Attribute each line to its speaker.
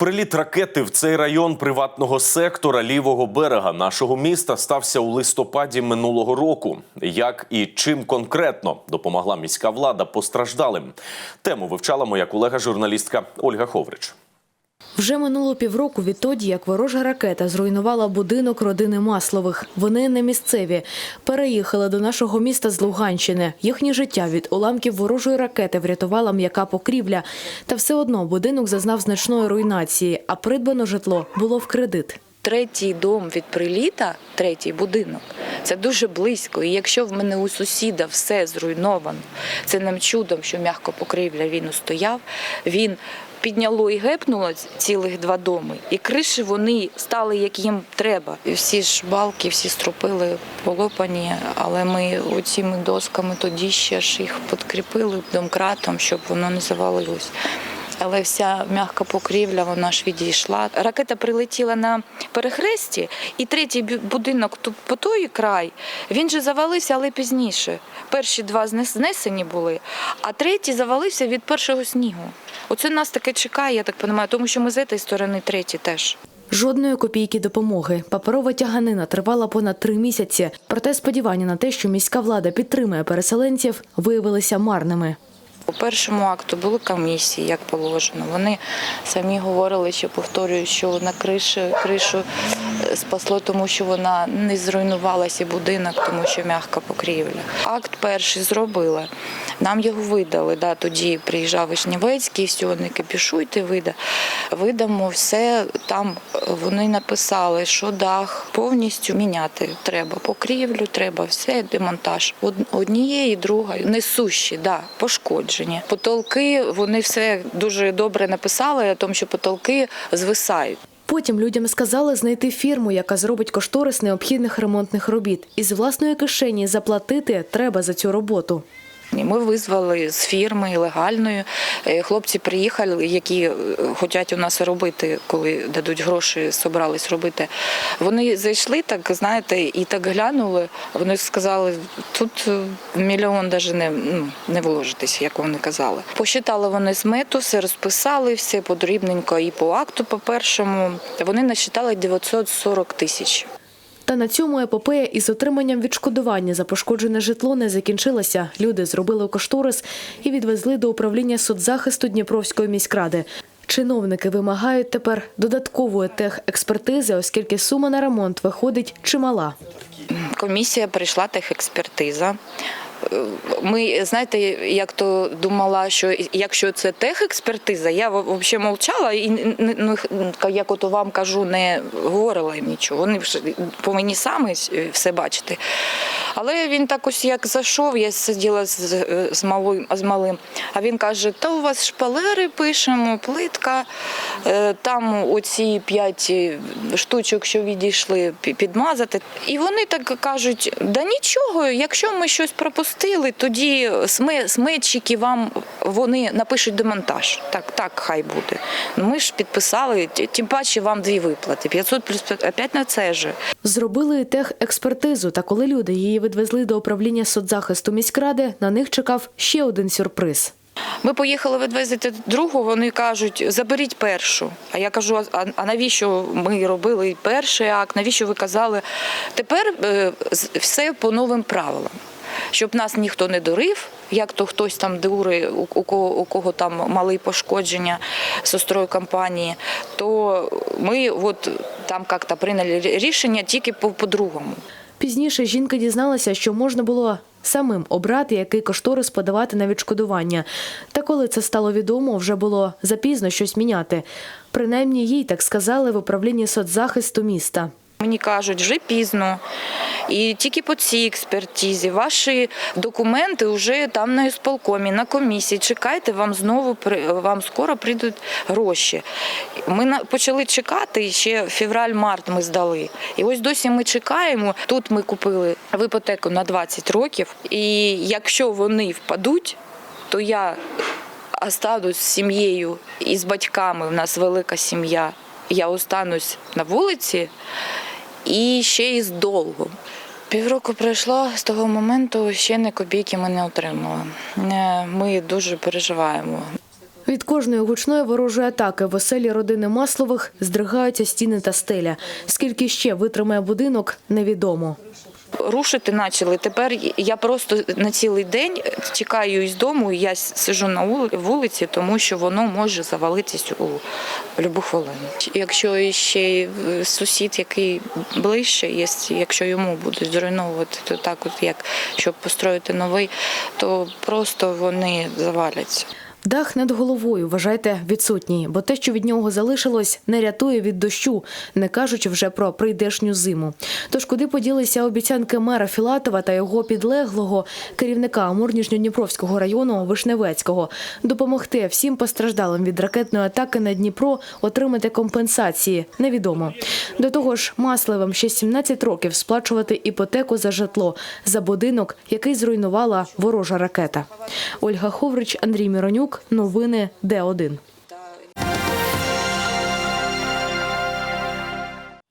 Speaker 1: Приліт ракети в цей район приватного сектора лівого берега нашого міста стався у листопаді минулого року. Як і чим конкретно допомогла міська влада постраждалим? Тему вивчала моя колега-журналістка Ольга Ховрич.
Speaker 2: Вже минуло півроку відтоді, як ворожа ракета зруйнувала будинок родини Маслових. Вони не місцеві. Переїхали до нашого міста з Луганщини. Їхнє життя від уламків ворожої ракети врятувала м'яка покрівля. Та все одно будинок зазнав значної руйнації, а придбано житло було в кредит.
Speaker 3: Третій дом від приліта, третій будинок. Це дуже близько. І якщо в мене у сусіда все зруйновано, це нам чудом, що м'яко покрівля він устояв, він підняло і гепнуло цілих два доми. І криші вони стали як їм треба. І всі ж балки, всі стропили полопані, але ми оціми досками тоді ще ж їх підкріпили домкратом, щоб воно не завалилось але вся м'яка покрівля вона ж відійшла. Ракета прилетіла на перехресті, і третій будинок тут по той край він же завалився, але пізніше. Перші два знесені були, а третій завалився від першого снігу. Оце нас таке чекає, я так розумію, тому що ми з цієї сторони треті теж.
Speaker 2: Жодної копійки допомоги. Паперова тяганина тривала понад три місяці. Проте сподівання на те, що міська влада підтримує переселенців, виявилися марними.
Speaker 3: У першому акту були комісії, як положено. Вони самі говорили, що повторюю, що на кришу, кришу е, спасло, тому що вона не зруйнувалася будинок, тому що м'яка покрівля. Акт перший зробила. Нам його видали. Да, тоді приїжджав Вишнівецький, все, не кипішуйте, вида. Видамо все. Там вони написали, що дах повністю міняти треба. Покрівлю треба, все, демонтаж. Однієї, другої, несущі, да, пошкоджені. Потолки вони все дуже добре написали, тому, що потолки звисають.
Speaker 2: Потім людям сказали знайти фірму, яка зробить кошторис необхідних ремонтних робіт. і з власної кишені заплатити треба за цю роботу.
Speaker 3: Ми визвали з фірми легальної. Е, Хлопці приїхали, які е, хочуть у нас робити, коли дадуть гроші, собрались робити. Вони зайшли, так знаєте, і так глянули. Вони сказали, тут е, мільйон навіть не, ну, не вложитися, як вони казали. Посчитали вони смету, все розписали, все подрібненько і по акту, по першому. Вони насчитали 940 тисяч.
Speaker 2: Та на цьому епопея із отриманням відшкодування за пошкоджене житло не закінчилася. Люди зробили кошторис і відвезли до управління соцзахисту Дніпровської міськради. Чиновники вимагають тепер додаткової техекспертизи, оскільки сума на ремонт виходить чимала.
Speaker 3: Комісія прийшла техекспертиза. Е, Ми знаєте, як то думала, що якщо це техекспертиза, я взагалі мовчала і ну, як от вам кажу, не говорила їм нічого. Вони ж повинні самі все бачити. Але він так ось як зайшов, я сиділа з, е, з, малим, з малим, а він каже: та у вас шпалери пишемо, плитка, е, там оці п'ять штучок, що відійшли, підмазати. І вони так кажуть: да нічого, якщо ми щось пропустили, тоді сметчики вам вони напишуть демонтаж. Так, так, хай буде. Ми ж підписали, тим паче вам дві виплати. 500 плюс 5, опять на це же.
Speaker 2: Зробили техекспертизу, та коли люди її відвезли до управління соцзахисту міськради, на них чекав ще один сюрприз.
Speaker 3: Ми поїхали відвезти другу, вони кажуть, заберіть першу. А я кажу, а, навіщо ми робили перший акт, навіщо ви казали? Тепер е, все по новим правилам. Щоб нас ніхто не дурив, як то хтось там дури, у, кого, у кого там мали пошкодження сестрою компанії, то ми от там як-то прийняли рішення тільки по- по-другому.
Speaker 2: Пізніше жінка дізналася, що можна було самим обрати, який кошторис подавати на відшкодування. Та коли це стало відомо, вже було запізно щось міняти. Принаймні їй так сказали в управлінні соцзахисту міста.
Speaker 3: Мені кажуть, вже пізно. І тільки по цій експертизі ваші документи вже там на ісполкомі, на комісії. Чекайте, вам знову вам скоро прийдуть гроші. Ми почали чекати, ще февраль-март ми здали. І ось досі ми чекаємо. Тут ми купили в іпотеку на 20 років. І якщо вони впадуть, то я останусь з сім'єю і з батьками. У нас велика сім'я. Я останусь на вулиці і ще й з долгом. Півроку пройшло з того моменту, ще не копійки ми не отримали. Е, Ми дуже переживаємо.
Speaker 2: Від кожної гучної ворожої атаки в оселі родини Маслових здригаються стіни та стеля. Скільки ще витримає будинок, невідомо.
Speaker 3: Рушити почали. Тепер я просто на цілий день тікаю із дому. і Я сижу на вули- вулиці, тому що воно може завалитись у будь-яку хвилину. Якщо ще сусід, який ближче, є, якщо йому будуть зруйновувати, то так, от як щоб построїти новий, то просто вони заваляться.
Speaker 2: Дах над головою, вважайте, відсутній, бо те, що від нього залишилось, не рятує від дощу, не кажучи вже про прийдешню зиму. Тож куди поділися обіцянки мера Філатова та його підлеглого керівника Амурніжньо-Дніпровського району Вишневецького допомогти всім постраждалим від ракетної атаки на Дніпро отримати компенсації, невідомо. До того ж, Масливим ще 17 років сплачувати іпотеку за житло за будинок, який зруйнувала ворожа ракета. Ольга Ховрич, Андрій Міронюк. Новини Д1.